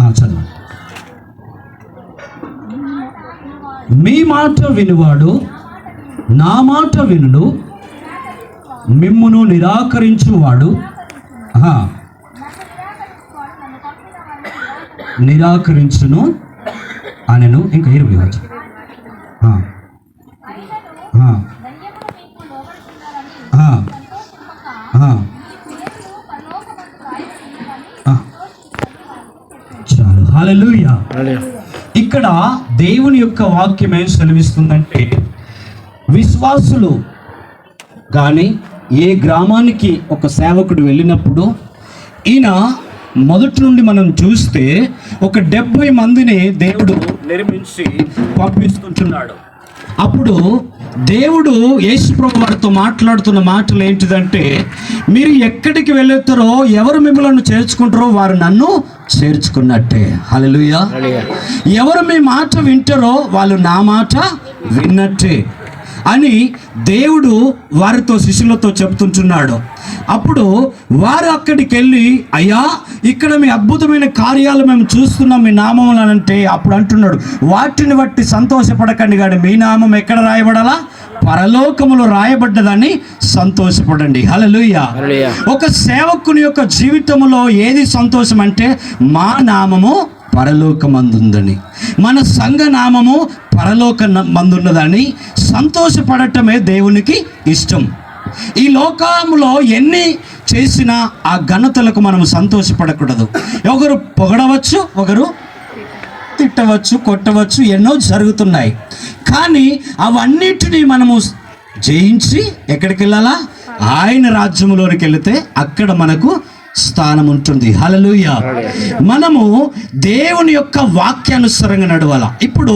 చదువు. మీ మాట వినువాడు నా మాట వినుడు మిమ్మును నిరాకరించువాడు. నిరాకరించును అనెను. ఇంకా ఇరవై వచ్చి ఇక్కడ దేవుని యొక్క వాక్యం ఏం సెలవిస్తుందంటే విశ్వాసులు కానీ ఏ గ్రామానికి ఒక సేవకుడు వెళ్ళినప్పుడు ఈయన మొదటి నుండి మనం చూస్తే ఒక డెబ్భై మందిని దేవుడు నిర్మించి పంపిస్తుంటున్నాడు. అప్పుడు దేవుడు యేసుప్రభు వారితో మాట్లాడుతున్న మాటలు ఏంటిదంటే మీరు ఎక్కడికి వెళ్తారో ఎవరు మిమ్మల్ని చేర్చుకుంటారో వారు నన్ను చేర్చుకున్నట్టే. హల్లెలూయా. ఎవరు మీ మాట వింటారో వాళ్ళు నా మాట విన్నట్టే అని దేవుడు వారితో శిష్యులతో చెప్తుంటున్నాడు. అప్పుడు వారు అక్కడికి వెళ్ళి అయ్యా ఇక్కడ మీ అద్భుతమైన కార్యాలు మేము చూస్తున్నాం మీ నామం అంటే అప్పుడు అంటున్నాడు. వాటిని బట్టి సంతోషపడకండి కానీ మీ నామం ఎక్కడ రాయబడాలా? పరలోకములో రాయబడ్డదని సంతోషపడండి. హల్లెలూయా. ఒక సేవకుని యొక్క జీవితంలో ఏది సంతోషం అంటే మా నామము పరలోకమందుందని. మన సంఘ నామము పరలోక మందున్నదని సంతోషపడటమే దేవునికి ఇష్టం. ఈ లోకములో ఎన్ని చేసినా ఆ ఘనతలకు మనం సంతోషపడకూడదు. ఒకరు పొగడవచ్చు ఒకరు తిట్టవచ్చు కొట్టవచ్చు ఎన్నో జరుగుతున్నాయి. కానీ అవన్నిటినీ మనము జయించి ఎక్కడికి వెళ్ళాలా? ఆయన రాజ్యంలోనికి వెళితే అక్కడ మనకు స్థానం ఉంటుంది. హలలుయ మనము దేవుని యొక్క వాక్యానుసరంగా నడవాల. ఇప్పుడు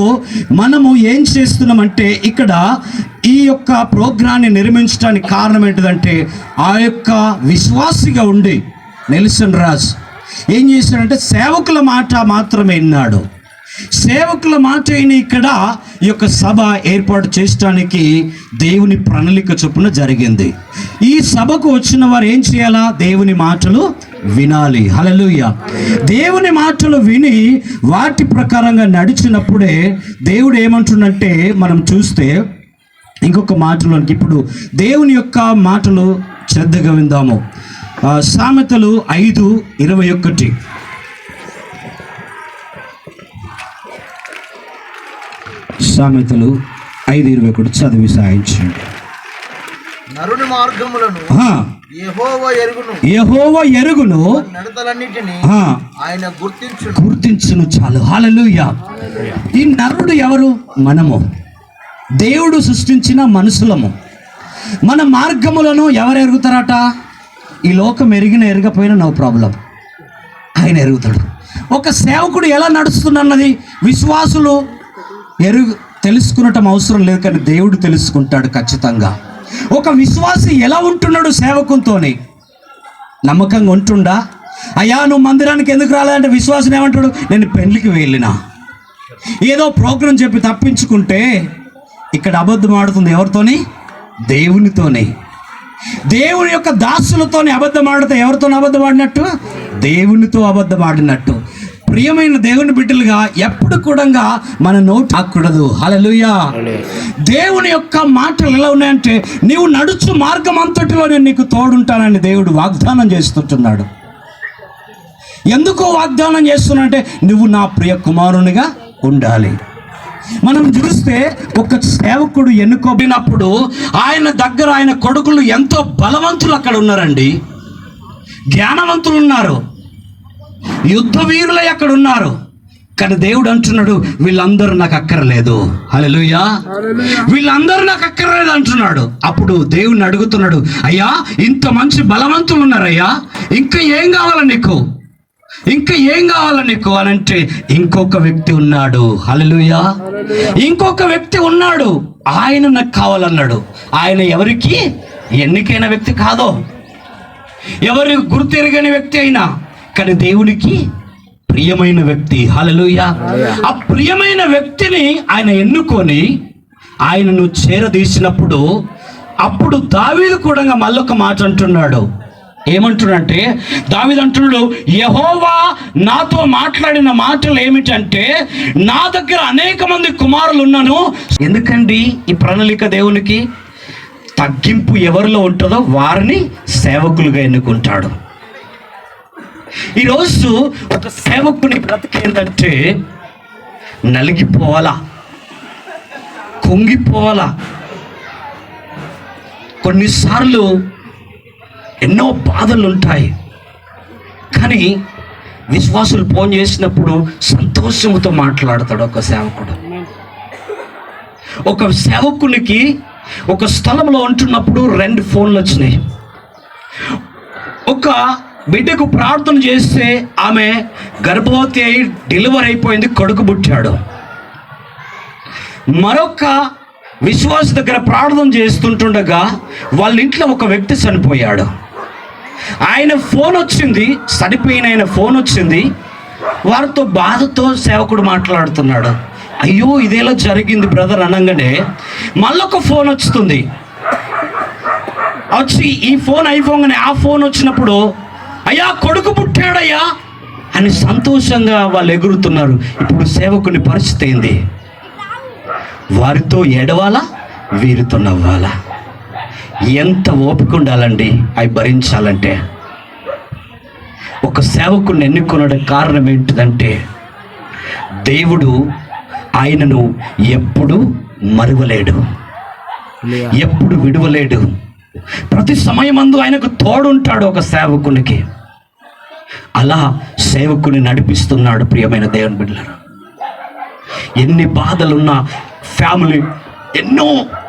మనము ఏం చేస్తున్నామంటే ఇక్కడ ఈ యొక్క ప్రోగ్రాన్ని నిర్మించడానికి కారణం ఏంటిదంటే ఆ యొక్క విశ్వాసిగా ఉండి నెల్సన్ రాజ్ ఏం చేశాడంటే సేవకుల మాట మాత్రమే విన్నాడు. సేవకుల మాట అయిన ఇక్కడ ఈ యొక్క సభ ఏర్పాటు చేయడానికి దేవుని ప్రణాళిక చొప్పున జరిగింది. ఈ సభకు వచ్చిన వారు ఏం చేయాలా? దేవుని మాటలు వినాలి. హలలుయ దేవుని మాటలు విని వాటి ప్రకారంగా నడిచినప్పుడే దేవుడు ఏమంటుండంటే మనం చూస్తే ఇంకొక మాటలోనికి ఇప్పుడు దేవుని యొక్క మాటలు శ్రద్ధగా విందాము. సామెతలు ఐదు ఇరవై ఒకటి. సామెతలు ఐదు ఇరవై ఒకటి చదివి సాయించండి. నరుని మార్గములను యెహోవా ఎరుగును. ఆయన గుర్తించును. గుర్తించును చాలు. హాలలుయ ఈ నరుడు ఎవరు? మనము. దేవుడు సృష్టించిన మనుషులము. మన మార్గములను ఎవరు ఎరుగుతారట? ఈ లోకం ఎరిగిన ఎరగపోయినా నో ప్రాబ్లం. ఆయన ఎరుగుతాడు. ఒక సేవకుడు ఎలా నడుస్తున్నది విశ్వాసులు ఎరుగు తెలుసుకునటం అవసరం లేదు కానీ దేవుడు తెలుసుకుంటాడు ఖచ్చితంగా. ఒక విశ్వాసి ఎలా ఉంటున్నాడు సేవకులతోనే నమ్మకంగా ఉంటుండా? అయ్యా నువ్వు మందిరానికి ఎందుకు రాలేదంటే విశ్వాసం ఏమంటాడు? నేను పెళ్ళికి వెళ్ళినా. ఏదో ప్రోగ్రాం చెప్పి తప్పించుకుంటే ఇక్కడ అబద్ధం ఆడుతుంది ఎవరితోని? దేవునితోనే. దేవుని యొక్క దాసులతోనే అబద్ధం ఆడితే ఎవరితో అబద్ధం ఆడినట్టు? దేవునితో అబద్ధం ఆడినట్టు. ప్రియమైన దేవుని బిడ్డలుగా ఎప్పుడు కూడా మన నోటు ఆకూడదు హల్లెలూయా. దేవుని యొక్క మాటలు ఎలా ఉన్నాయంటే నీవు నడుచు మార్గం అంతటిలో నేను నీకు తోడుంటానని దేవుడు వాగ్దానం చేస్తుంటున్నాడు. ఎందుకో వాగ్దానం చేస్తున్నానంటే నువ్వు నా ప్రియ కుమారునిగా ఉండాలి. మనం చూస్తే ఒక సేవకుడు ఎన్నుకోబడినప్పుడు ఆయన దగ్గర ఆయన కొడుకులు ఎంతో బలవంతులు అక్కడ ఉన్నారండి. జ్ఞానవంతులు ఉన్నారు. యుద్ధ వీరులై అక్కడ ఉన్నారు కానీ దేవుడు అంటున్నాడు వీళ్ళందరూ నాకు అక్కర్లేదు. హల్లెలూయా. వీళ్ళందరూ నాకు అక్కర్లేదు అంటున్నాడు. అప్పుడు దేవుణ్ణి అడుగుతున్నాడు అయ్యా ఇంత మంచి బలవంతులు ఉన్నారయ్యా. ఇంకా ఏం కావాలా నీకు? ఇంకా ఏం కావాలా నీకు? అని అంటే ఇంకొక వ్యక్తి ఉన్నాడు. హల్లెలూయా. ఇంకొక వ్యక్తి ఉన్నాడు. ఆయన నాకు కావాలన్నాడు. ఆయన ఎవరికి? ఎన్నికైన వ్యక్తి కాదో. ఎవరి గుర్తెరగని వ్యక్తి అయినా. కానీ దేవునికి ప్రియమైన వ్యక్తి. హల్లెలూయా. ఆ ప్రియమైన వ్యక్తిని ఆయన ఎన్నుకొని ఆయనను చేరదీసినప్పుడు అప్పుడు దావీదు కూడా మళ్ళొక మాట అంటున్నాడు. ఏమంటున్నాడంటే దావిది అంటున్నాడు యహోవా నాతో మాట్లాడిన మాటలు ఏమిటంటే నా దగ్గర అనేక మంది కుమారులు ఉన్నాను. ఎందుకండి ఈ ప్రణాళిక దేవునికి? తగ్గింపు ఎవరిలో ఉంటుందో వారిని సేవకులుగా ఎన్నుకుంటాడు. ఈరోజు ఒక సేవకుని బ్రతికేందంటే నలిగిపోవాలా? కుంగిపోవాలా? కొన్నిసార్లు ఎన్నో బాధలు ఉంటాయి కానీ విశ్వాసులు ఫోన్ చేసినప్పుడు సంతోషంతో మాట్లాడతాడు ఒక సేవకుడు. ఒక సేవకునికి ఒక స్థలంలో ఉంటున్నప్పుడు రెండు ఫోన్లు వచ్చినాయి. ఒక బిడ్డకు ప్రార్థన చేస్తే ఆమె గర్భవతి అయి డెలివరీ అయిపోయింది కొడుకు పుట్టాడు. మరొక విశ్వాస దగ్గర ప్రార్థన చేస్తుంటుండగా వాళ్ళ ఇంట్లో ఒక వ్యక్తి చనిపోయాడు. ఆయన ఫోన్ వచ్చింది చనిపోయిన ఆయన ఫోన్ వచ్చింది. వారితో బాధతో సేవకుడు మాట్లాడుతున్నాడు. అయ్యో ఇదేలా జరిగింది బ్రదర్ అనగానే మళ్ళొక ఫోన్ వస్తుంది. వచ్చి ఈ ఫోన్ అయిపోగానే ఆ ఫోన్ వచ్చినప్పుడు అయ్యా కొడుకు పుట్టాడయ్యా అని సంతోషంగా వాళ్ళు ఎగురుతున్నారు. ఇప్పుడు సేవకుని పరిస్థితి ఏంది? వారితో ఏడవాలా? వీరితో నవ్వాలా? ఎంత ఓపిక ఉండాలండి అవి భరించాలంటే? ఒక సేవకుని ఎన్నుకునడం కారణం ఏంటిదంటే దేవుడు ఆయనను ఎప్పుడు మరువలేడు. ఎప్పుడు విడువలేడు. ప్రతి సమయమందు ఆయనకు తోడుంటాడు ఒక సేవకునికి. అలా సేవకుని నడిపిస్తున్నాడు ప్రియమైన దేవుని బిడ్డలారా. ఎన్ని బాధలున్నా ఫ్యామిలీ ఎన్నో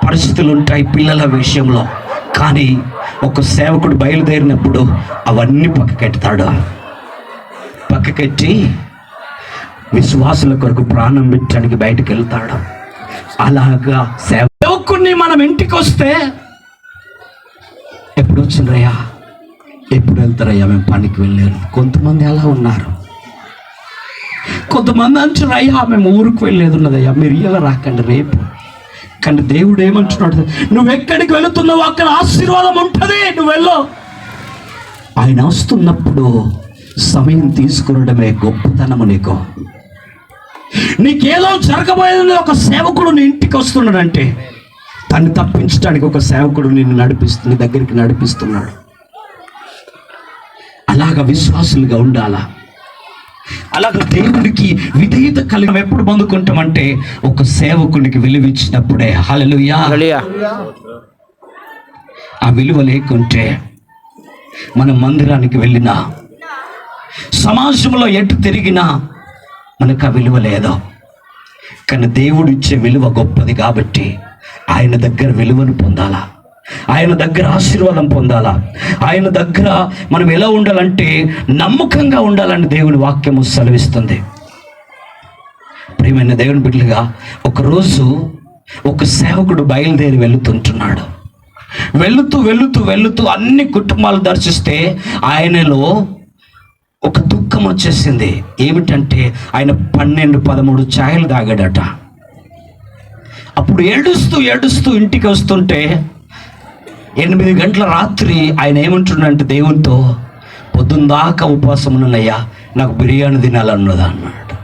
పరిస్థితులు ఉంటాయి పిల్లల విషయంలో. కానీ ఒక సేవకుడు బయలుదేరినప్పుడు అవన్నీ పక్కకెడతాడు పక్కకెట్టి విశ్వాసుల కొరకు ప్రాణం పెట్టడానికి బయటకు వెళ్తాడు అలాగా సేవకుడిని మనం ఇంటికి వస్తే ఎప్పుడు వచ్చిండ్రయ్యా ఎప్పుడు వెళ్తారయ్యా? మేము పనికి వెళ్ళారు కొంతమంది అలా ఉన్నారు. కొంతమంది అంటారు అయ్యా మేము ఊరికి వెళ్ళేది ఉన్నదయ్యా. మీరు ఇలా రాకండి రేపు. కానీ దేవుడు ఏమంటున్నాడు నువ్వు ఎక్కడికి వెళుతున్నావు అక్కడ ఆశీర్వాదం ఉంటుంది. నువ్వు వెళ్ళు. ఆయన వస్తున్నప్పుడు సమయం తీసుకునడమే గొప్పతనము నీకు. నీకేదో జరగబోయేది ఒక సేవకుడు నీ ఇంటికి వస్తున్నాడంటే తను తప్పించడానికి ఒక సేవకుడు నిన్ను నడిపిస్తుంది దగ్గరికి నడిపిస్తున్నాడు. అలాగ విశ్వాసులుగా ఉండాలా? అలాగ దేవుడికి విధేయత కలిగి ఎప్పుడు పొందుకుంటామంటే ఒక సేవకునికి విలువిచ్చినప్పుడే హల్లెలూయా. ఆ విలువ లేకుంటే మన మందిరానికి వెళ్ళినా సమాజంలో ఎటు తిరిగినా మనకు ఆ విలువ లేదు. కానీ దేవుడు ఇచ్చే విలువ గొప్పది కాబట్టి ఆయన దగ్గర విలువను పొందాలా? ఆయన దగ్గర ఆశీర్వాదం పొందాలా? ఆయన దగ్గర మనం ఎలా ఉండాలంటే నమ్మకంగా ఉండాలని దేవుని వాక్యము సెలవిస్తుంది. ప్రియమైన దేవుని బిడ్డలుగా ఒకరోజు ఒక సేవకుడు బయలుదేరి వెళుతుంటున్నాడు. వెళుతూ వెళుతూ వెళుతూ అన్ని కుటుంబాలు దర్శిస్తే ఆయనలో ఒక దుఃఖం వచ్చేసింది. ఏమిటంటే ఆయన పన్నెండు పదమూడు ఛాయలు తాగాడట. అప్పుడు ఏడుస్తూ ఏడుస్తూ ఇంటికి వస్తుంటే ఎనిమిది గంటల రాత్రి ఆయన ఏమంటున్నాడంటే దేవునితో పొద్దున్న దాకా ఉపవాసం ఉన్నయ్యా నాకు బిర్యానీ తినాలన్నది అన్నాడు.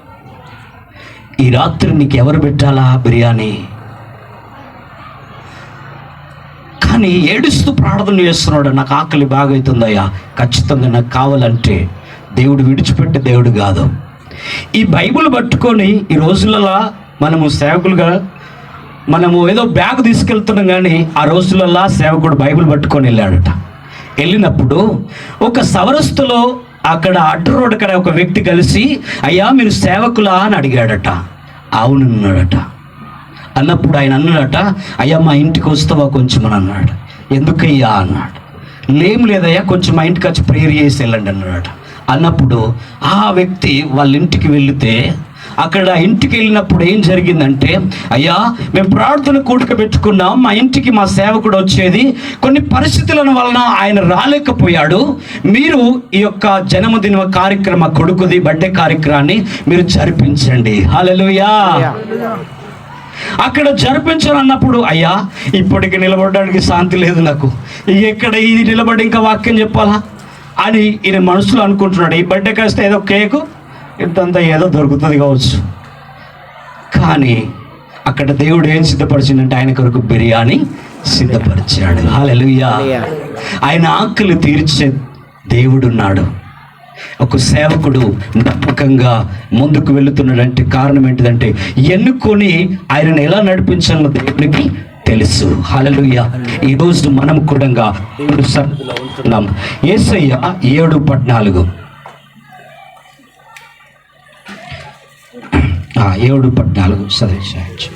ఈ రాత్రి నీకు ఎవరు పెట్టాలా బిర్యానీ? కానీ ఏడుస్తూ ప్రార్థన చేస్తున్నాడు నాకు ఆకలి బాగా అవుతుందయ్యా ఖచ్చితంగా నాకు కావాలంటే దేవుడు విడిచిపెట్టే దేవుడు కాదు. ఈ బైబిల్ పట్టుకొని ఈ రోజులలో మనము సేవకులుగా మనము ఏదో బ్యాగ్ తీసుకెళ్తున్నాం కానీ ఆ రోజులలో సేవకుడు బైబిల్ పట్టుకొని వెళ్ళాడట. వెళ్ళినప్పుడు ఒక సవరస్తులో అక్కడ అడ్డు రోడ్ కడ ఒక వ్యక్తి కలిసి అయ్యా మీరు సేవకులా? అని అడిగాడట. అవునన్నాడట అన్నప్పుడు ఆయన అన్నాడట అయ్యా మా ఇంటికి వస్తావా కొంచెం? అని అన్నాడు. ఎందుకయ్యా? అన్నాడు. లేం లేదయ్యా కొంచెం మా ఇంటికి వచ్చి ప్రేయర్ చేసి వెళ్ళండి అన్నాడట. అన్నప్పుడు ఆ వ్యక్తి వాళ్ళ ఇంటికి వెళితే అక్కడ ఇంటికి వెళ్ళినప్పుడు ఏం జరిగిందంటే అయ్యా మేము ప్రార్థన కూడిక పెట్టుకున్నాం మా ఇంటికి మా సేవకుడు వచ్చేది. కొన్ని పరిస్థితుల వలన ఆయన రాలేకపోయాడు. మీరు ఈ యొక్క జన్మదిన కార్యక్రమ కొడుకుది బర్త్డే కార్యక్రమాన్ని మీరు జరిపించండి. హల్లెలూయా. అక్కడ జరిపించను అన్నప్పుడు అయ్యా ఇప్పటికి నిలబడడానికి శాంతి లేదు నాకు. ఇక ఎక్కడ ఇది నిలబడి ఇంకా వాక్యం చెప్పాలా? అని ఈయన మనసులో అనుకుంటున్నాడు. ఈ బర్త్డే కాస్త ఏదో కేకు ఇంతంత ఏదో దొరుకుతుంది కావచ్చు. కానీ అక్కడ దేవుడు ఏం సిద్ధపరిచిందంటే ఆయన కొరకు బిర్యానీ సిద్ధపరిచాడు. ఆయన ఆకలి తీర్చే దేవుడున్నాడు. ఒక సేవకుడు నమ్మకంగా ముందుకు వెళుతున్నాడంటే కారణం ఏంటిదంటే ఎన్నుకొని ఆయనను ఎలా నడిపించాలో దేవునికి తెలుసు. హల్లెలూయా. ఈ రోజు మనం కూడా ఉంటున్నాం. ఏసయ్య ఏడు పద్నాలుగు. ఏడు పద్నాలుగు చదివించు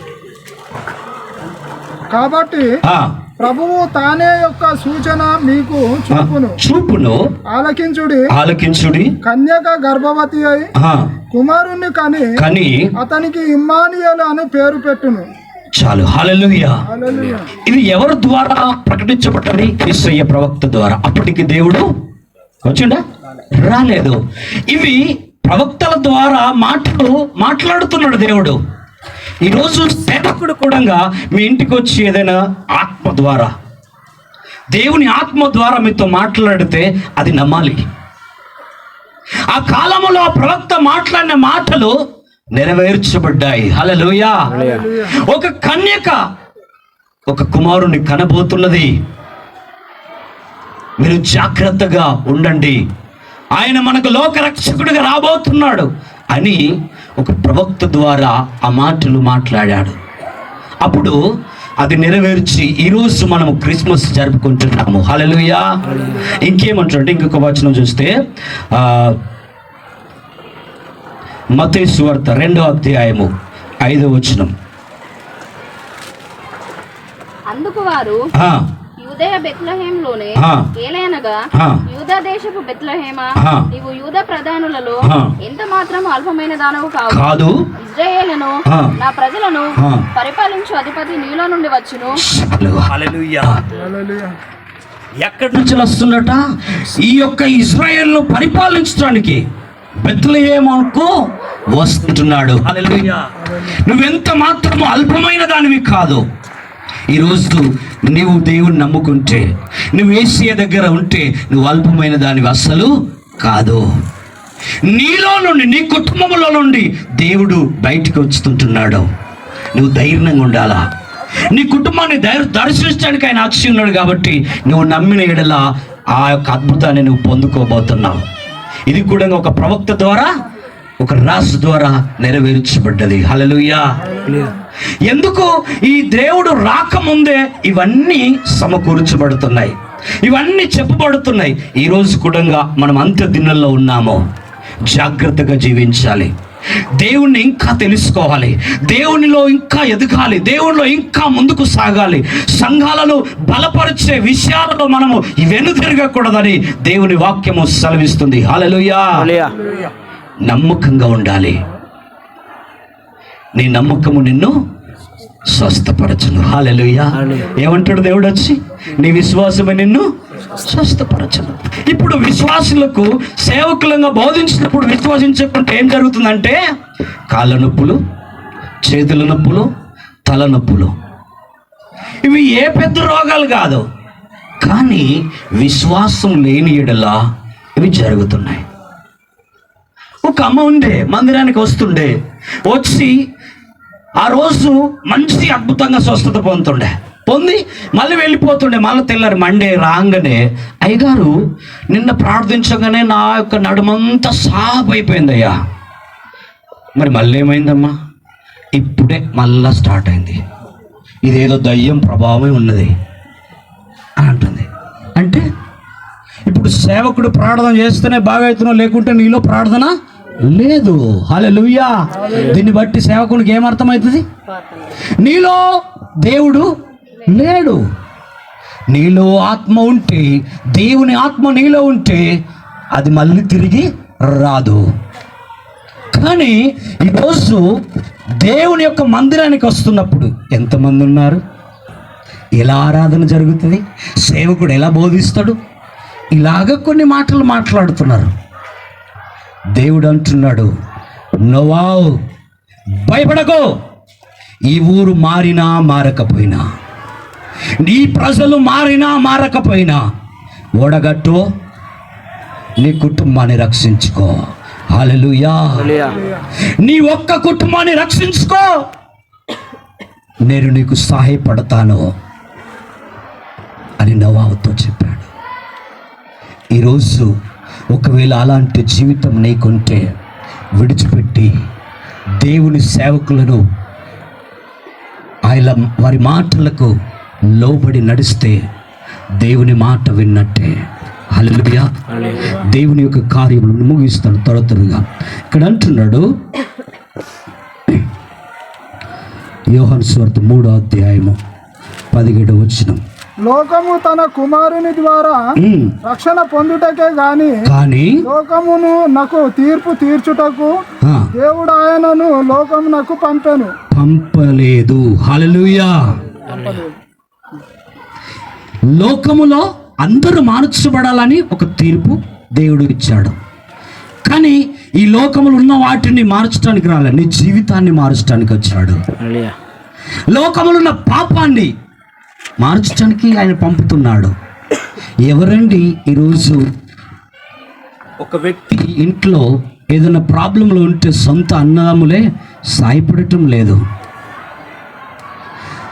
కాబట్టి ఆ, ప్రభువు తానే యొక్క సూచన మీకు చూపును. చూపును. ఆలకించుడి. ఆలకించుడి. కన్యక గర్భవతి అయి కుమారుణ్ణి కని కానీ అతనికి ఇమ్మానియలు అని పేరు పెట్టును. చాలు. హల్లెలూయా. ఇది ఎవరి ద్వారా ప్రకటించబడ్డది? యేసయ్య ప్రవక్త ద్వారా. అప్పటికి దేవుడు వచ్చిండా? రాలేదు. ఇవి ప్రవక్తల ద్వారా మాటలు మాట్లాడుతున్నాడు దేవుడు. ఈరోజు సేవకుడు కూడా మీ ఇంటికి వచ్చి ఏదైనా ఆత్మ ద్వారా దేవుని ఆత్మ ద్వారా మీతో మాట్లాడితే అది నమ్మాలి. ఆ కాలంలో ఆ ప్రవక్త మాట్లాడిన మాటలు నెరవేర్చబడ్డాయి. హల్లెలూయా. ఒక కన్యక ఒక కుమారుని కనబోతున్నది. మీరు జాగ్రత్తగా ఉండండి. ఆయన మనకు లోకరక్షకుడిగా రాబోతున్నాడు అని ఒక ప్రవక్త ద్వారా ఆ మాటలు మాట్లాడాడు. అప్పుడు అది నెరవేర్చి ఈరోజు మనము క్రిస్మస్ జరుపుకుంటున్నాము. హల్లెలూయా. ఇంకేమంటారంటే ఇంకొక వచనం చూస్తే మత్తయి సువార్త రెండో అధ్యాయము ఐదో వచనం. అందుకు వారు ఆ, యూదయ బెత్లహేంలోనే. ఏలైనగా. యూదా దేశపు బెత్లహేమా. నీవు యూద ప్రధానులలో. ఎంత మాత్రం అల్పమైన దానవు కాదు ఇజ్రాయేలును. నా ప్రజలను. పరిపాలించు అధిపతి నీలో నుండి వచ్చును చాలు. హల్లెలూయా హల్లెలూయా. ఎక్కడి నుంచి వస్తుందట ఈ యొక్క ఇజ్రాయెల్ను పరిపాలించడానికి బెత్లహేముకు వస్తుంటున్నాడు హల్లెలూయా. నువ్వెంత మాత్రము అల్పమైన దానివి కాదు ఈరోజు నీవు దేవుని నమ్ముకుంటే నువ్వు ఏసీయ దగ్గర ఉంటే నువ్వు అల్పమైన దానివి అస్సలు కాదు. నీలో నుండి నీ కుటుంబంలో నుండి దేవుడు బయటికి వచ్చుతుంటున్నాడు. నువ్వు ధైర్యంగా ఉండాలా? నీ కుటుంబాన్ని ధైర్య దర్శించడానికి ఆయన అక్షి ఉన్నాడు కాబట్టి నువ్వు నమ్మిన ఎడల ఆ యొక్క అద్భుతాన్ని నువ్వు పొందుకోబోతున్నావు. ఇది కూడా ఒక ప్రవక్త ద్వారా ఒక రాసు ద్వారా నెరవేర్చబడ్డది. హలలుయా ఎందుకు? ఈ దేవుడు రాకముందే ఇవన్నీ సమకూర్చబడుతున్నాయి. ఇవన్నీ చెప్పబడుతున్నాయి. ఈ రోజు కూడా మనం అంత్య దినంలో ఉన్నాము. జాగ్రత్తగా జీవించాలి. దేవుణ్ణి ఇంకా తెలుసుకోవాలి. దేవునిలో ఇంకా ఎదగాలి. దేవునిలో ఇంకా ముందుకు సాగాలి. సంఘాలను బలపరిచే విషయాలలో మనము వెను తిరగకూడదని దేవుని వాక్యము సెలవిస్తుంది. హల్లెలూయా. నమ్మకంగా ఉండాలి. నీ నమ్మకము నిన్ను స్వస్థపరచును. హాలెలుయ్యా ఏమంటాడు దేవుడు వచ్చి నీ విశ్వాసమే నిన్ను స్వస్థపరచును. ఇప్పుడు విశ్వాసులకు సేవకులంగా బోధించినప్పుడు విశ్వసించకుంటే ఏం జరుగుతుందంటే కాళ్ళ నొప్పులు చేతుల నొప్పులు తల నొప్పులు. ఇవి ఏ పెద్ద రోగాలు కాదు. కానీ విశ్వాసం లేని ఎడల ఇవి జరుగుతున్నాయి. ఒక అమ్మ ఉండే మందిరానికి వస్తుండే వచ్చి ఆ రోజు మంచి అద్భుతంగా స్వస్థత పొందుతుండే. పొంది మళ్ళీ వెళ్ళిపోతుండే. మళ్ళీ తెల్లారు మండే రాగానే అయ్యగారు నిన్న ప్రార్థించగానే నా యొక్క నడుమంతా సాప్ అయిపోయిందయ్యా మరి మళ్ళీ ఏమైందమ్మా? ఇప్పుడే మళ్ళా స్టార్ట్ అయింది. ఇదేదో దయ్యం ప్రభావమే ఉన్నది అని అంటుంది. అంటే ఇప్పుడు సేవకుడు ప్రార్థన చేస్తేనే బాగా అవుతున్నావు లేకుంటే నీలో ప్రార్థన లేదు. హల్లెలూయా. దీన్ని బట్టి సేవకునికి ఏమర్థమవుతుంది? నీలో దేవుడు లేడు. నీలో ఆత్మ ఉంటే దేవుని ఆత్మ నీలో ఉంటే అది మళ్ళీ తిరిగి రాదు. కానీ ఈరోజు దేవుని యొక్క మందిరానికి వస్తున్నప్పుడు ఎంతమంది ఉన్నారు? ఎలా ఆరాధన జరుగుతుంది? సేవకుడు ఎలా బోధిస్తాడు? ఇలాగ కొన్ని మాటలు మాట్లాడుతున్నారు. దేవుడు అంటున్నాడు నోవావ్ భయపడకో. ఈ ఊరు మారినా మారకపోయినా నీ ప్రజలు మారినా మారకపోయినా ఓడగట్టు నీ కుటుంబాన్ని రక్షించుకో. హల్లెలూయా. నీ ఒక్క కుటుంబాన్ని రక్షించుకో. నేను నీకు సహాయపడతాను అని నవాబుతో చెప్పాడు. ఈరోజు ఒకవేళ అలాంటి జీవితం నీకుంటే విడిచిపెట్టి దేవుని సేవకులను ఆయన వారి మాటలకు లోబడి నడిస్తే దేవుని మాట విన్నట్టే. హల్లెలూయా. దేవుని యొక్క కార్యములను ముగిస్తాడు త్వర త్వరగా. ఇక్కడ అంటున్నాడు యోహన్ స్వార్థ మూడో అధ్యాయము పదిహేడు వచ్చిన లోకము తన కుమారుని ద్వారా రక్షణ పొందుటకే గాని కానీ లోకమును నాకు తీర్పు తీర్చుటకు దేవుడు ఆయనను లోకమునకు పంపెను. పంపలేదు. లోకములో అందరూ మార్చబడాలని ఒక తీర్పు దేవుడు ఇచ్చాడు. కానీ ఈ లోకములు ఉన్న వాటిని మార్చడానికి రాలే నీ జీవితాన్ని మార్చడానికి వచ్చాడు. లోకములో ఉన్న పాపాన్ని మార్చడానికి ఆయన పంపుతున్నాడు. ఎవరండి ఈరోజు ఒక వ్యక్తి ఇంట్లో ఏదైనా ప్రాబ్లంలో ఉంటే సొంత అన్నదమ్ములే సాయపడటం లేదు.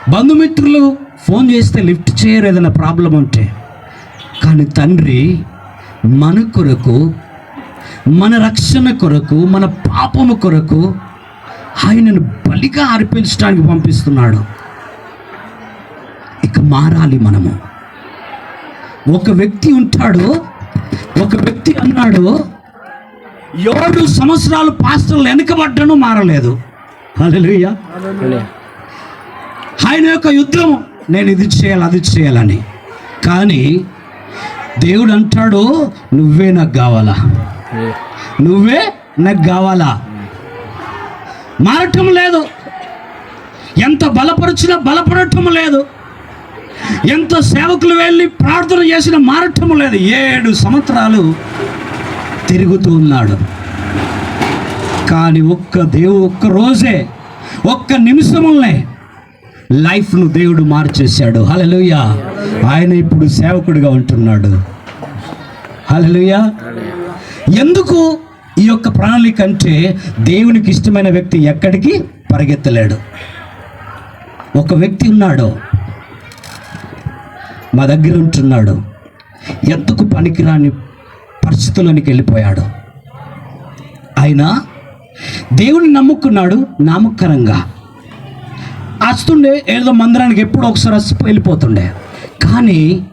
బంధుమిత్రులు ఫోన్ చేస్తే లిఫ్ట్ చేయరు ఏదైనా ప్రాబ్లం ఉంటే. కానీ తండ్రి మన కొరకు మన రక్షణ కొరకు మన పాపము కొరకు ఆయనను బలిగా అర్పించడానికి పంపిస్తున్నాడు. ఇక మారాలి మనము. ఒక వ్యక్తి ఉంటాడు ఒక వ్యక్తి అన్నాడు ఏడు సంవత్సరాలు పాస్టర్లు వెనకబడ్డను మారలేదు. ఆయన యొక్క యుద్ధం నేను ఇది చేయాలి అది చేయాలని. కానీ దేవుడు అంటాడు నువ్వే నాకు కావాలా? నువ్వే నాకు కావాలా? మారటం లేదు. ఎంత బలపరిచినా బలపడటం లేదు. ఎంత సేవకులు వెళ్ళి ప్రార్థన చేసిన మారటం లేదు. ఏడు సంవత్సరాలు తిరుగుతూ ఉన్నాడు. కానీ ఒక్క దేవుడు ఒక్క రోజే ఒక్క నిమిషములనే లైఫ్ను దేవుడు మార్చేశాడు. హలలుయ ఆయన ఇప్పుడు సేవకుడిగా ఉంటున్నాడు. హలలుయ ఎందుకు ఈ యొక్క ప్రణాళిక అంటే దేవునికి ఇష్టమైన వ్యక్తి ఎక్కడికి? పరిగెత్తలేడు. ఒక వ్యక్తి ఉన్నాడు. మా దగ్గర ఉంటున్నాడు. ఎందుకు పనికిరాని పరిస్థితుల్లోనికి వెళ్ళిపోయాడు. ఆయన దేవుని నమ్ముకున్నాడు నామకరంగా. వస్తుండే ఏదో మందిరానికి ఎప్పుడో ఒకసారి వచ్చి వెళ్ళిపోతుండే. కానీ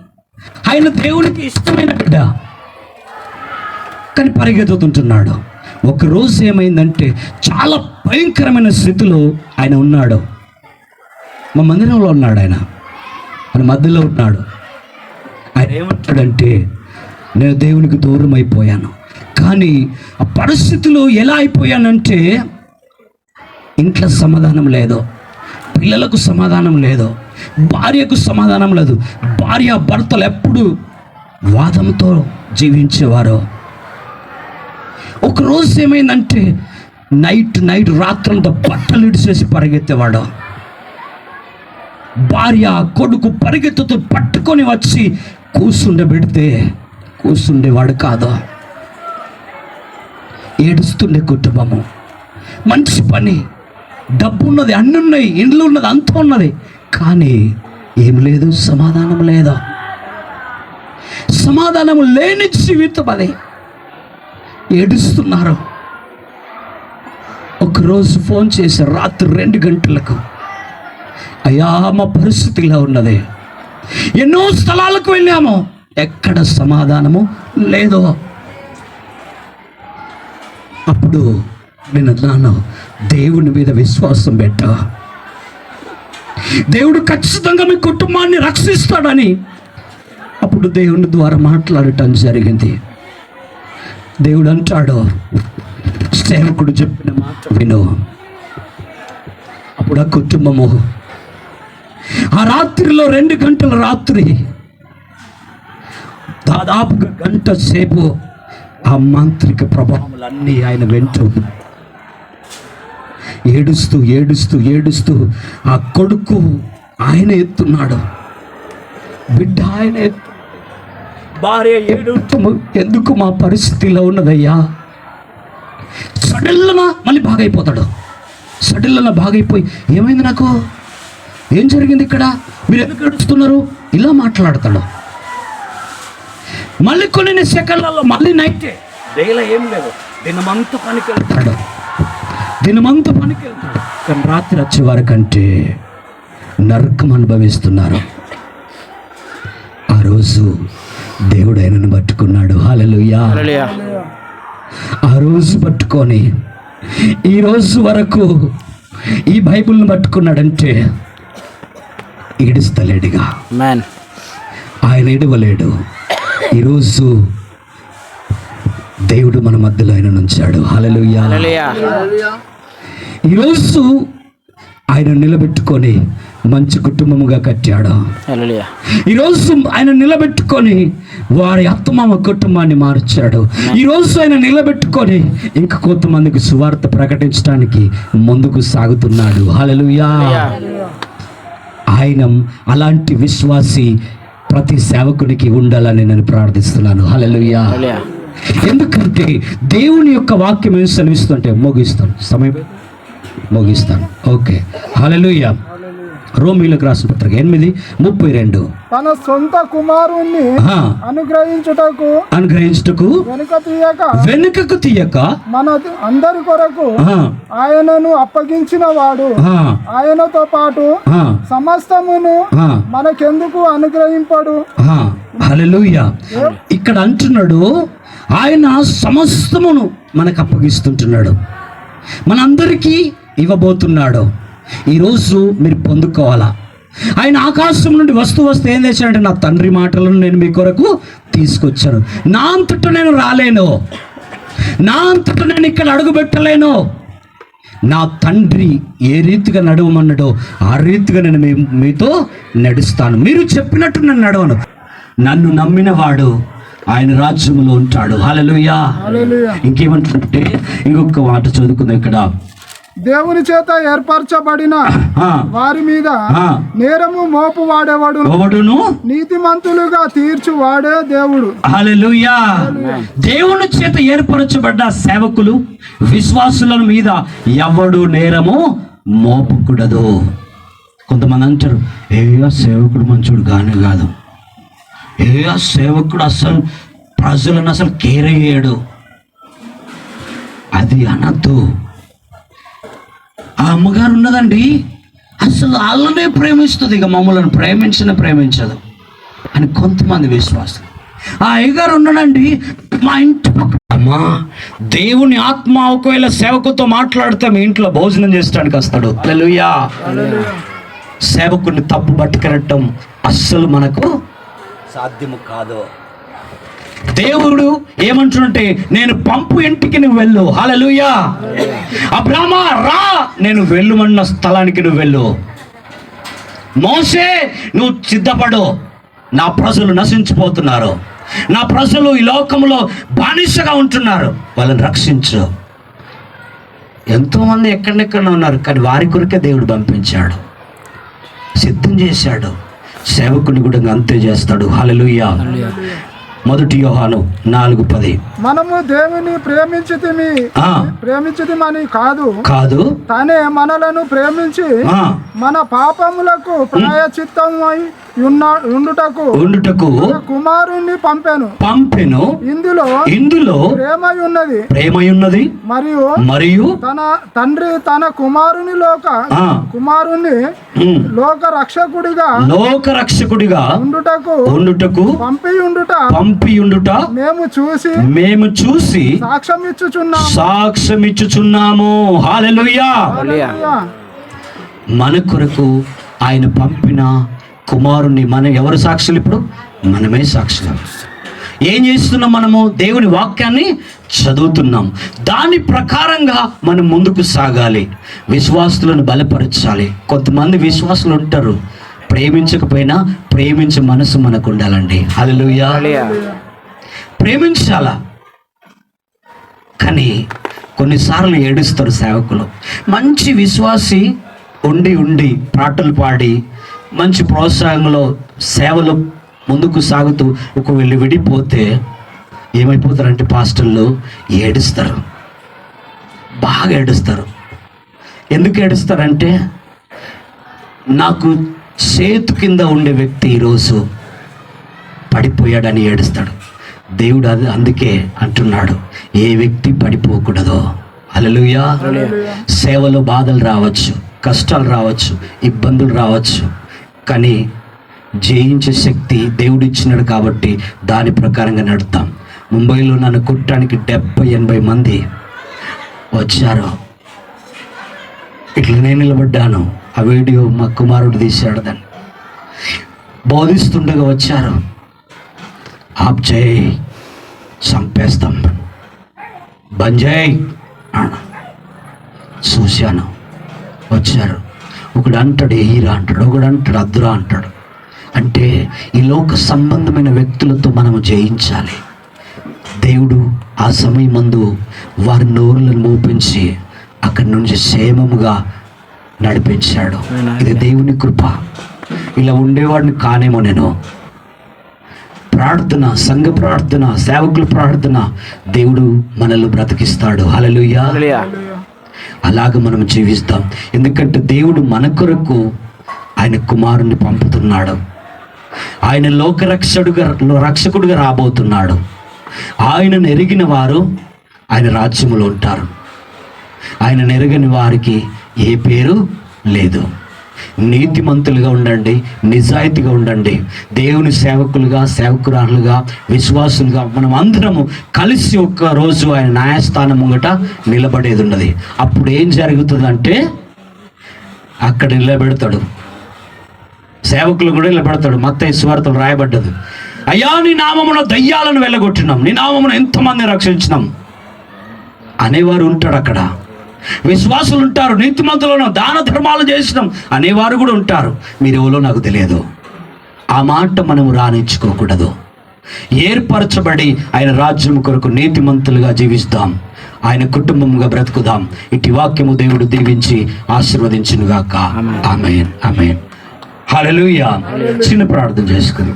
ఆయన దేవునికి ఇష్టమైన బిడ్డ. కానీ పరిగెత్తుతుంటున్నాడు. ఒక రోజు ఏమైందంటే చాలా భయంకరమైన స్థితిలో ఆయన ఉన్నాడు. మా మందిరంలో ఉన్నాడు ఆయన. మన మధ్యలో ఉన్నాడు. ఆయన ఏమంటాడంటే నేను దేవునికి దూరం అయిపోయాను కానీ ఆ పరిస్థితిలో ఎలా అయిపోయానంటే ఇంట్లో సమాధానం లేదు. పిల్లలకు సమాధానం లేదు. భార్యకు సమాధానం లేదు. భార్య భర్తలు ఎప్పుడు వాదంతో జీవించేవారు. ఒకరోజు ఏమైందంటే నైట్ నైట్ రాత్రంతా బట్టలు ఇడిచేసి పరిగెత్తేవాడు. భార్య కొడుకు పరిగెత్తుతూ పట్టుకొని వచ్చి కూర్చుండే పెడితే కూర్చుండేవాడు కాదా. ఏడుస్తుండే కుటుంబము. మంచి పని. డబ్బు ఉన్నది అన్ని ఉన్నాయి ఇండ్లు ఉన్నది అంత ఉన్నది కానీ ఏం లేదు సమాధానం లేదా. సమాధానం లేని జీవితం అది. ఏడుస్తున్నారు. ఒకరోజు ఫోన్ చేసి రాత్రి రెండు గంటలకు అయ్యా మా పరిస్థితి ఇలా ఉన్నది. ఎన్నో స్థలాలకు వెళ్ళాము. ఎక్కడ సమాధానము లేదో. అప్పుడు నేను అన్నాను దేవుని మీద విశ్వాసం పెట్ట. దేవుడు ఖచ్చితంగా మీ కుటుంబాన్ని రక్షిస్తాడని. అప్పుడు దేవుని ద్వారా మాట్లాడటం జరిగింది. దేవుడు అంటాడు సేవకుడు చెప్పిన మాట విను. అప్పుడు ఆ కుటుంబము ఆ రాత్రిలో రెండు గంటల రాత్రి దాదాపుగా గంట సేపు ఆ మాంత్రిక ప్రభావాలన్నీ ఆయన వెంట ఉన్నాయి. ఏడుస్తూ ఏడుస్తూ ఏడుస్తూ ఆ కొడుకు ఆయన ఎత్తున్నాడు. బిడ్డ ఆయన ఎత్తు- భార్య ఏడుస్తూ ఎందుకు మా పరిస్థితిలో ఉన్నదయ్యా? సడన్లన మళ్ళీ బాగైపోతాడు. సడన్లన బాగైపోయి ఏమైంది నాకు? ఏం జరిగింది ఇక్కడ? మీరు ఎందుకు ఏడుస్తున్నారు? ఇలా మాట్లాడతాడు. మళ్ళీ కొన్ని సెకండ్లలో మళ్ళీ నైటే. డేలో ఏం లేదు. దినమంతా పనికి వెళ్తాడు దినమంతా పనికి వెళ్తాడు కానీ రాత్రి వచ్చే వరకంటే నరకం అనుభవిస్తున్నారు. ఆ రోజు దేవుడు ఆయనను పట్టుకున్నాడు. హాలలుయా ఆ రోజు పట్టుకొని ఈ రోజు వరకు ఈ బైబిల్ని పట్టుకున్నాడంటే ఈడుస్తలేడుగా. మ్యాన్ ఆయన ఇడవలేడు ఈరోజు దేవుడు మన మధ్యలో ఆయన ఉంచాడు హల్లెలూయా. ఈరోజు ఆయన నిలబెట్టుకొని మంచి కుటుంబముగా కట్టాడు. ఈరోజు ఆయన నిలబెట్టుకొని వారి అత్తమామ కుటుంబాన్ని మార్చాడు. ఈరోజు ఆయన నిలబెట్టుకొని ఇంకా కొంతమందికి సువార్త ప్రకటించడానికి ముందుకు సాగుతున్నాడు. హల్లెలూయా. ఆయన అలాంటి విశ్వాసి ప్రతి సేవకునికి ఉండాలని నేను ప్రార్థిస్తున్నాను. హల్లెలూయా. ఎందుకంటే దేవుని యొక్క వాక్యం ఏం సెలవిస్తుంటే ముగిస్తాను. సమయం? ముగిస్తాను. ఓకే. హల్లెలూయా. రోమిలకు రాసిన పత్రిక ఎనిమిది ముప్పై రెండు. తన సొంత కుమారుణ్ణి అనుగ్రహించుటకు అనుగ్రహించుటకు వెనుక తీయక వెనుకకు తీయక మన అందరి కొరకు ఆయనను అప్పగించిన వాడు ఆయనతో పాటు సమస్తమును. మనకెందుకు అనుగ్రహింపడు? ఇక్కడ అంటున్నాడు ఆయన సమస్తమును మనకు అప్పగిస్తుంటున్నాడు. మనందరికీ ఇవ్వబోతున్నాడు. ఈరోజు మీరు పొందుకోవాలా? ఆయన ఆకాశం నుండి వస్తూ వస్తే ఏం చేశాడంటే నా తండ్రి మాటలను నేను మీ కొరకు తీసుకొచ్చాను. నా అంతట నేను రాలేను. నా అంతట నేను ఇక్కడ అడుగు పెట్టలేను నా తండ్రి ఏ రీతిగా నడవమన్నాడో ఆ రీతిగా నేను మీ మీతో నడుస్తాను. మీరు చెప్పినట్టు నేను నడవను. నన్ను నమ్మిన వాడు ఆయన రాజ్యంలో ఉంటాడు. హల్లెలూయా. ఇంకేమంటుంటే ఇంకొక మాట చదువుకుందాం ఇక్కడ. దేవుని చేత ఏర్పరచబడిన వారి మీద నేరము మోపు వాడేవాడు. నీతిమంతులుగా తీర్చు వాడే దేవుడు దేవుని చేత ఏర్పరచబడ్డ సేవకులు విశ్వాసుల మీద ఎవడు నేరము మోపకూడదు. కొంతమంది అంటారు ఏ సేవకుడు మంచోడు గానే కాదు. ఏ సేవకుడు అసలు ప్రజలను అసలు కేర్ అయ్యాడు అది అనద్దు. అమ్మగారు ఉన్నదండి. అసలు వాళ్ళనే ప్రేమిస్తుంది. ఇక మమ్మల్ని ప్రేమించిన ప్రేమించదు. అని కొంతమంది విశ్వాసం ఆ అయ్యగారు ఉన్నాడండి. మా ఇంటి అమ్మా దేవుని ఆత్మ ఒకవేళ సేవకుతో మాట్లాడితే మీ ఇంట్లో భోజనం చేసడానికి వస్తాడు. హల్లెలూయా. సేవకుని తప్పు పట్టుకెరటం అస్సలు మనకు సాధ్యము కాదు. దేవుడు ఏమంటుంటే నేను పంపు ఇంటికి నువ్వు వెళ్ళు. హలలుయా అబ్రామా రా. నేను వెళ్ళుమన్న స్థలానికి నువ్వు వెళ్ళు. మోసే నువ్వు సిద్ధపడు. నా ప్రజలు నశించిపోతున్నారు. నా ప్రజలు ఈ లోకంలో బానిసగా ఉంటున్నారు. వాళ్ళని రక్షించు. ఎంతోమంది ఎక్కడెక్కడ ఉన్నారు కానీ వారి కొరకే దేవుడు పంపించాడు. సిద్ధం చేశాడు. సేవకుని కూడా అంతే చేస్తాడు. హల్లెలూయా. మొదటి యోహాను నాలుగు పది. మనము దేవుని ప్రేమించితిమి. ప్రేమించితిమని కాదు. కాదు. తనే మనలను ప్రేమించి మన పాపములకు ప్రాయచిత్తమై ఉన్న ఉండుటకు ఉండుటకు కుమారుణ్ణి పంపాను. పంపెను. ఇందులో ఇందులో ప్రేమై ఉన్నది ప్రేమయున్నది. మరియు మరియు తన తండ్రి తన కుమారుని లోక కుమారుణ్ణి లోక రక్షకుడిగా లోక రక్షకుడిగా ఉండుటకు ఉండుటకు పంపి ఉండుట పంపి ఉండుట మేము చూసి మేము చూసి సాక్ష్యం ఇచ్చుచున్నాము సాక్ష్యం ఇచ్చుచున్నాము హాలెలుయా. మన కొరకు ఆయన పంపిన కుమారుని మన ఎవరు సాక్షులు ఇప్పుడు? మనమే సాక్షులు. ఏం చేస్తున్నాం మనము? దేవుని వాక్యాన్ని చదువుతున్నాం. దాని ప్రకారంగా మనం ముందుకు సాగాలి. విశ్వాసులను బలపరచాలి. కొంతమంది విశ్వాసులు ఉంటారు. ప్రేమించకపోయినా ప్రేమించే మనసు మనకు ఉండాలండి. హల్లెలూయా. ప్రేమించాలా? కానీ కొన్నిసార్లు ఏడుస్తారు సేవకులు. మంచి విశ్వాసి ఉండి ఉండి పాటలు పాడి మంచి ప్రోత్సాహంలో సేవలు ముందుకు సాగుతూ ఒకవేళ విడిపోతే ఏమైపోతారంటే పాస్టర్లు? ఏడుస్తారు. బాగా ఏడుస్తారు. ఎందుకు ఏడుస్తారంటే నాకు చేతు కింద ఉండే వ్యక్తి ఈరోజు పడిపోయాడని ఏడుస్తాడు. దేవుడు అది అందుకే అంటున్నాడు ఏ వ్యక్తి పడిపోకూడదో. అలలుయా సేవలో బాధలు రావచ్చు కష్టాలు రావచ్చు ఇబ్బందులు రావచ్చు. కానీ జయించే శక్తి దేవుడు ఇచ్చినాడు కాబట్టి దాని ప్రకారంగా నడుతాం ముంబైలో నన్ను కుట్టడానికి డెబ్బై ఎనభై మంది వచ్చారు. ఇట్లా నేను నిలబడ్డాను. ఆ వీడియో మా కుమారుడు తీశాడు దాన్ని. బోధిస్తుండగా వచ్చారు. ఆప్ చేయి చంపేస్తాం. బంద్ చేయి చూశాను. వచ్చారు. ఒకడు అంటాడు ఎయిరా అంటాడు ఒకడు అంటాడు అద్దురా అంటాడు. అంటే ఈ లోక సంబంధమైన వ్యక్తులతో మనము జయించాలి. దేవుడు ఆ సమయమందు వారి నోరులను మోపించి అక్కడి నుంచి క్షేమముగా నడిపించాడు. ఇది దేవుని కృప. ఇలా ఉండేవాడిని కానేమో నేను. ప్రార్థన సంఘ ప్రార్థన సేవకుల ప్రార్థన దేవుడు మనల్ని బ్రతికిస్తాడు. హల్లెలూయా. అలాగ మనం జీవిస్తాం. ఎందుకంటే దేవుడు మన కొరకు ఆయన కుమారుని పంపుతున్నాడు. ఆయన లోకరక్షడుగా రక్షకుడుగా రాబోతున్నాడు. ఆయనను ఎరిగిన వారు ఆయన రాజ్యములో ఉంటారు. ఆయన ఎరగని వారికి ఏ పేరు లేదు. నీతిమంతులుగా ఉండండి నిజాయితీగా ఉండండి. దేవుని సేవకులుగా సేవకురాలుగా విశ్వాసులుగా మనం అందరము కలిసి ఒక్క రోజు ఆయన న్యాయస్థానం ముంగట నిలబడేది ఉన్నది అప్పుడు ఏం జరుగుతుందంటే అక్కడ నిలబెడతాడు. సేవకులు కూడా నిలబెడతాడు. మత్త స్వార్థలు రాయబడ్డదు. అయ్యా నీ నామమున దయ్యాలను వెళ్ళగొట్టినాం. నీ నామమున ఎంతమందిని రక్షించినాం? అనేవారు ఉంటాడు అక్కడ విశ్వాసులు ఉంటారు నీతిమంతులను దాన ధర్మాలు చేసినాం అనేవారు కూడా ఉంటారు. మీరు ఎవరో నాకు తెలియదు. ఆ మాట మనము రాణించుకోకూడదు. ఏర్పరచబడి ఆయన రాజ్యం కొరకు నీతిమంతులుగా జీవిస్తాం. ఆయన కుటుంబంగా బ్రతుకుదాం. ఇటు వాక్యము దేవుడు దీవించి ఆశీర్వదించునుగాక. ఆమెన్. ఆమెన్. హల్లెలూయా. చిన్న ప్రార్థన చేసుకుని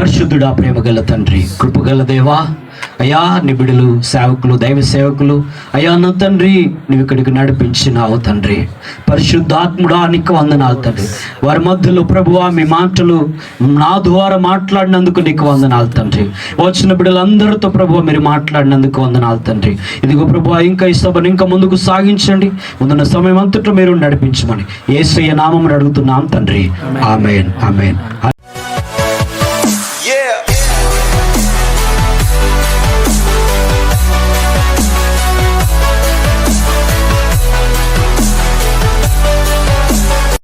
పరిశుద్ధుడా ప్రేమగల తండ్రి కృపగల దేవా అయ్యా నిబిడులు సేవకులు దైవ సేవకులు. అయ్యా నా తండ్రి నువ్వు ఇక్కడికి నడిపించినావు తండ్రి. పరిశుద్ధాత్ముడా నీకు వందనాలు తండ్రి. వారి మధ్యలో ప్రభువా మీ మాటలు నా ద్వారా మాట్లాడినందుకు నీకు వందనాలు తండ్రి. వచ్చిన బిడ్డలందరితో ప్రభు మీరు మాట్లాడినందుకు వందనాలు తండ్రి. ఇదిగో ప్రభు ఇంకా ఈ సభను ఇంకా ముందుకు సాగించండి. ముందున్న సమయం అంతట్లో మీరు నడిపించమని. ఏసయ్య నామం అడుగుతున్నాం తండ్రి. Amen amen.